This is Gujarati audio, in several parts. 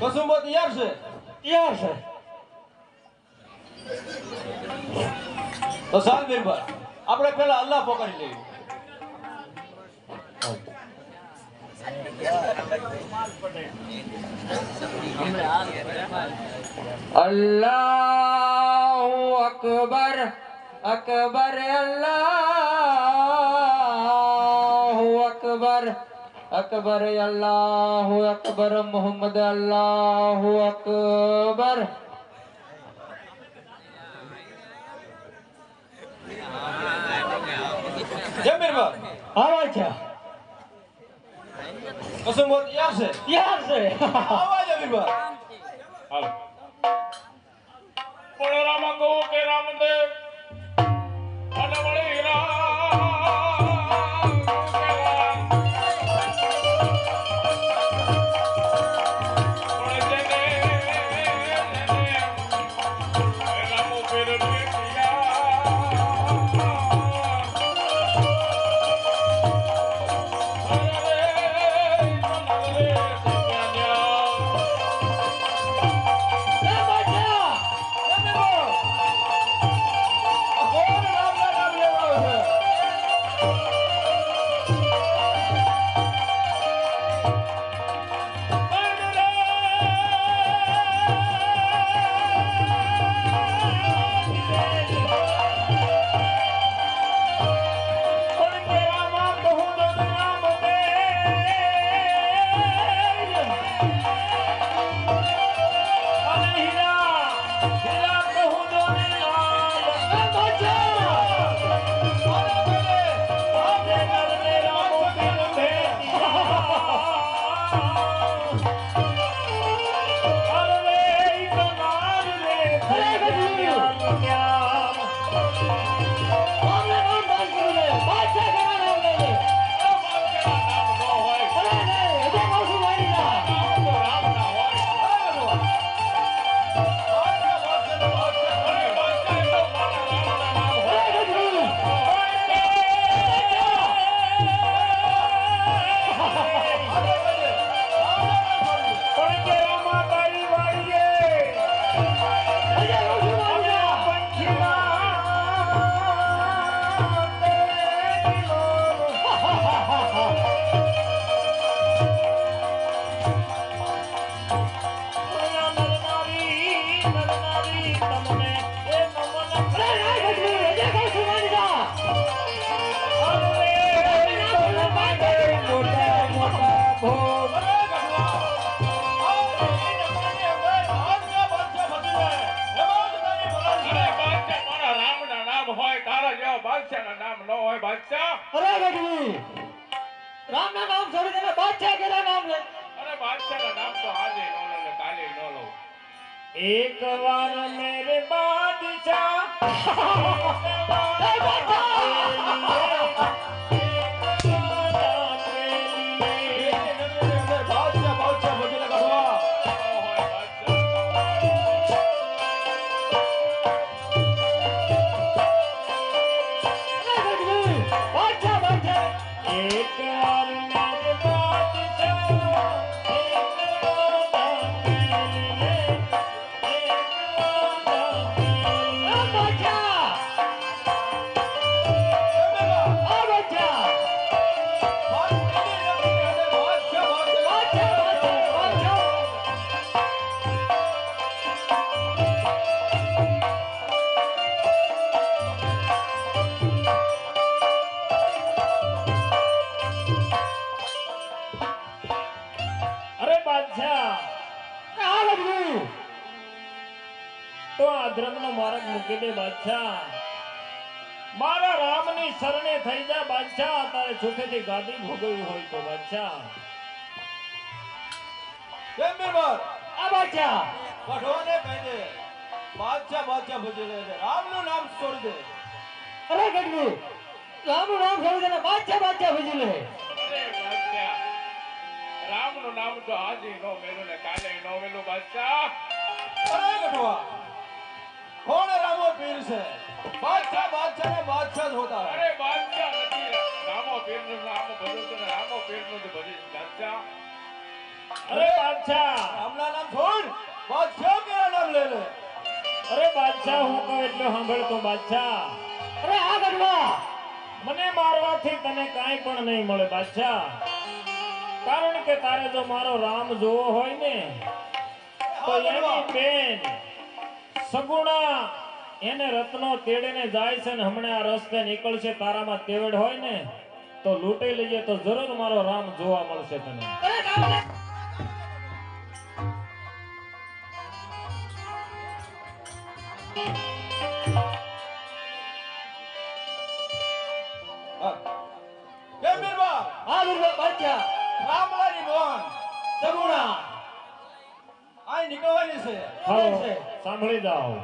કસુંબો તૈયાર છે તૈયાર છે તો સાલ બીરબલ આપણે પેલા અલ્લાહ પકડી લઈએ અલ્લાહ અકબર અકબર અલ્લાહ અકબર અકબર અલ્લાહુ અકબર મોહમ્મદ અલ્લાહુ અકબર જમીરબા આવાજ છે કસમ બોલ યાર છે યાર છે આવાજ જમીરબા હાલો બોલો રામ ગો કે રામદેવ બાદશાહ અરે ગઢવી! રામ ના નામ છોડી દેને બાદશાહ કર્યા એક વાર મેરે બાદશાહ. બાદશાહ મારા રામની શરણે થઈ જા બાદશાહ. તારે સુખેથી ગાડી ભોગવવી હોય તો બાદશાહ. કેમ બીરબલ આ બાદશાહ. ગઢવાને કહી દે બાદશાહ બાદશાહ ભજેલા છે. રામનું નામ છોડી દે અરે ગઢવી રામનું નામ છોડી દેને બાદશાહ બાદશાહ ભજી લે રામનું નામ તો આજે નો મેલું ને કાલે નો મેલું બાદશાહ. અરે ગઢવા કોણ રામો પીર છે? બાદશાહ બાદશાહ ને બાદશાહ જ હોતા અરે બાદશાહ નથી. રામો પીરનું નામ ભજું છું ને રામો પીરનું જ ભજીશ બાદશાહ. અરે બાદશાહ રામના નામ છોડ. બાદશાહ કેરા નામ લે લે? અરે બાદશાહ હું કહું એટલે સાંભળતો બાદશાહ. અરે આ ગઢવા મને મારવાથી તને કાંઈ પણ નહીં મળે બાદશાહ. કારણ કે તારે જો મારો રામ જોવો હોય ને તો એની બેન સગુણા, એને રત્નો તેડીને જાય છે ને હમણાં આ રસ્તે નીકળશે, તારામાં તેવડ હોય ને, તો લૂંટી લઈએ તો જરૂર મારો રામ જોવા મળશે તને. સાંભળી જાઓ.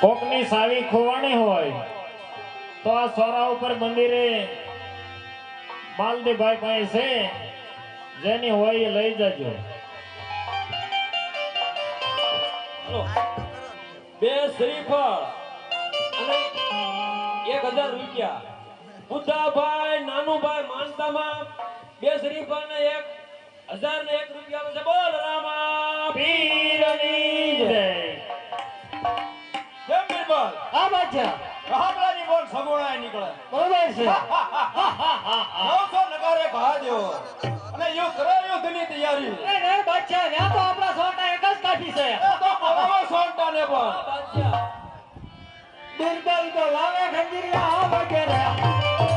કોકની સાવી ખોવાણી હોય, તો આ સોરા ઉપર મંદિરે માલદીભાઈ પાસે છે, જેની હોય એ લઈ જજો. બે શ્રીફળ અને એક હજાર રૂપિયા. બુદ્ધાભાઈ નાનુભાઈ, માનતામાં બે શ્રીફળ ને એક હજાર ને એક રૂપિયા છે બોલ રામા પીરની જય. કેમ આ બાદશાહ રામલાની બોલ સગુણાએ નીકળે. બરોબર છે. નવસો નગારે ઘા અને યુદ્ધ કરે યુદ્ધની તૈયારી. એ ને બાદશાહ ત્યાં તો આપણા સોટા એક જ કાઠી છે. તો બોલાવો સોનટાને પણ. બિરબલ તો લાવે ખંજીરિયા આ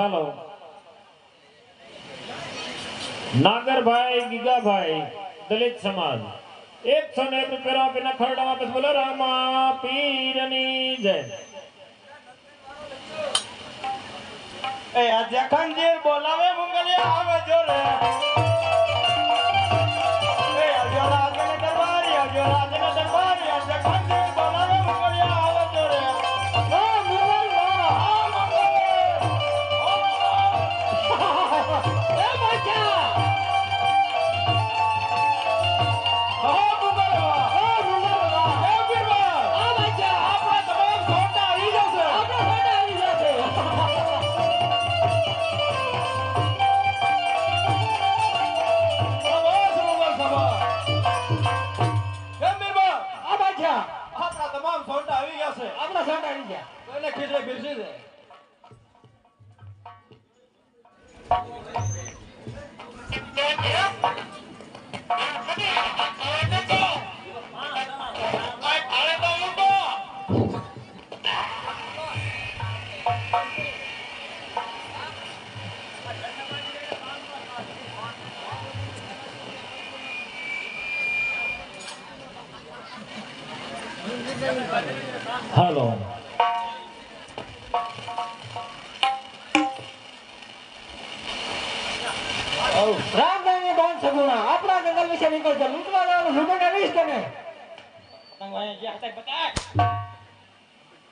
હાલો. નાગરભાઈ, ગીગાભાઈ, દલિત સમાજ. એકસો ને એક રૂપિયા આપીને ખરડામાં પછી બોલો, રામા પીરની જય. એ આજે જખનજી બોલાવે મુંગલિયા આવે જો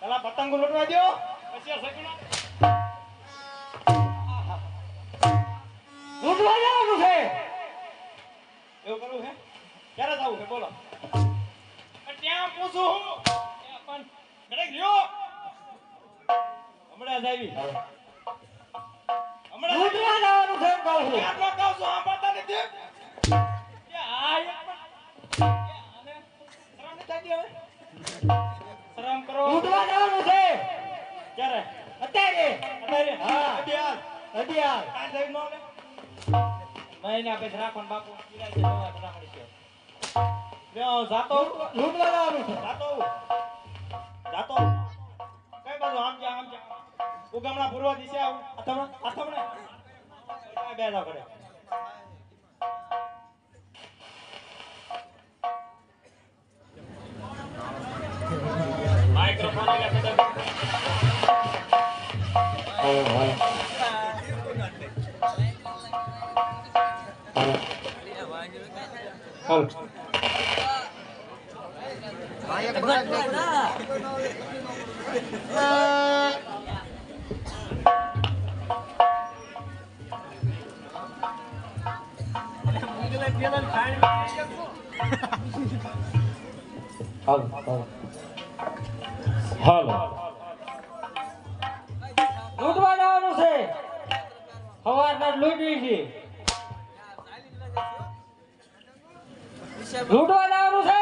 પેલા પતંગ લૂંટવા દ્યો. પછી લૂંટવા જવાનું છે. એવું કરવું છે? ક્યારે જવું છે? બોલો. ત્યાં પૂછું હું. પણ ઘડીક લ્યો હમણાં જ આવી. હમણાં. લૂંટવા જવાનું છે કહું છું. ક્યારનો કહું છું, સાંભળતા નથી? કે આ એક પણ- આને શરમ નથી થતી હવે? શરમ કરો. લૂંટવા જવાનું છે. ક્યારે અત્યારે. અત્યારે હા. અભ્યાસ અઢિયાર. કાં થયું નો લે મહિના પછી રાખો ને બાપુ. પીરાય છે દવા બનાવવાની છે. લ્યો, જાતો લૂંટવા જવાનું છે. જાતો જાતો કઈ બાજુ? આમ જા આમ જા ઉગમણા પૂર્વ દિશા આવું. અથમણે અથમણે બે જાવ કરે. 好，好。હાલો. લૂંટવા જવાનું છે. સવારના લૂંટવી છે લૂંટવા જવાનું છે.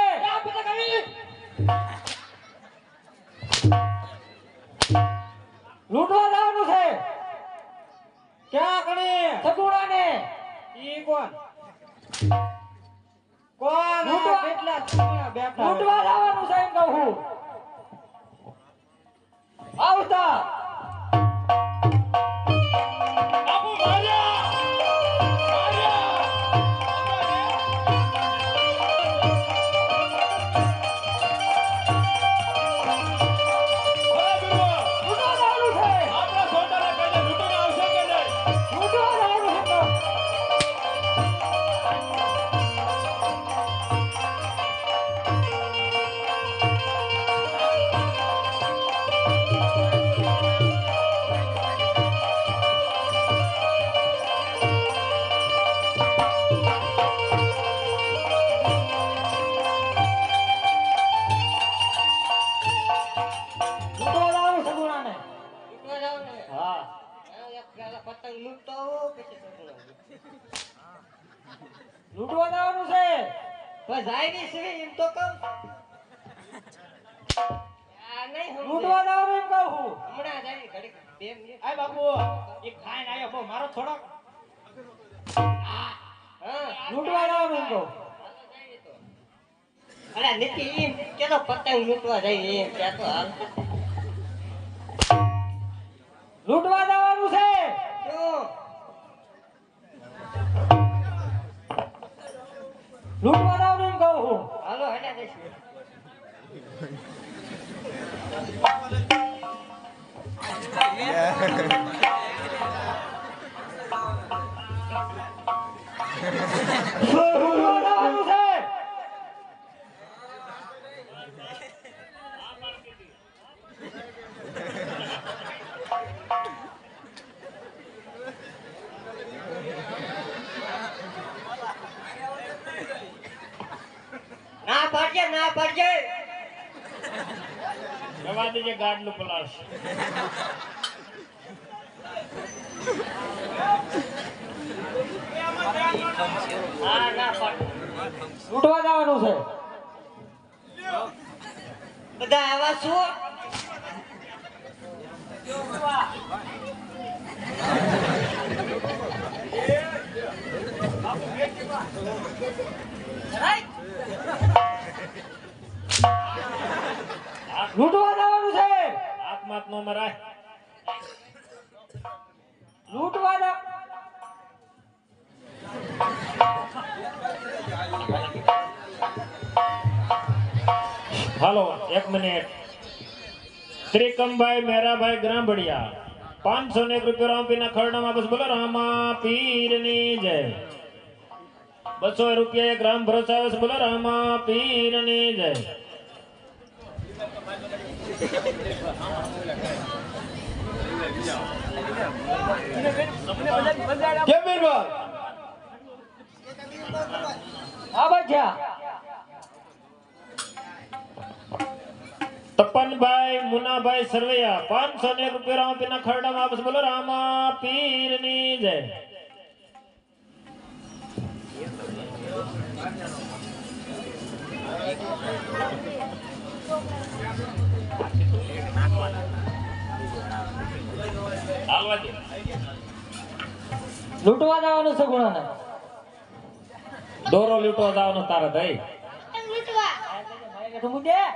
લૂંટવા જવાનું છે. ક્યાં કણે સગુણા ને ઈ કોણ? કોણ? કેટલા સગુણા બેઠા અરે નથી એમ. કેતો પતંગ લૂંટવા જાય એમ કહેતો હાલ. લૂંટવા જવાનું છે. લૂંટવા જવાનું એમ કહું હું હાલો હેડા જઈશું. લૂંટવા ના પડજે જવા દેજે ગાડલું પાડ. લૂંટવા જવાનું છે. બધા આવા શું લૂંટવા જવાનું છે. હાથ નો મરાય. લૂંટવા જા. હાલો એક મિનિટ. ત્રિકમભાઈ મેરાભાઈ ગ્રામભડિયા પાંચસો ને એક રૂપિયા રામપીના ખરડામાં બસ બોલો રામા પીરની જય. બસો રૂપિયા એક રામ ભરોસા બોલો રામા પીરની જય. કેમ વીરભાઈ? આ બચ્યા તપનભાઈ મુનાભાઈ સરવૈયા પાંચસો ને રૂપિયા રામ પીના ખરડા છે. બોલો રામા પીરની જય. Thank દે લૂંટવા જવાનું છે ગુણાને? દોરો લૂંટવા જવાનો તારા ભાઈ. મુજે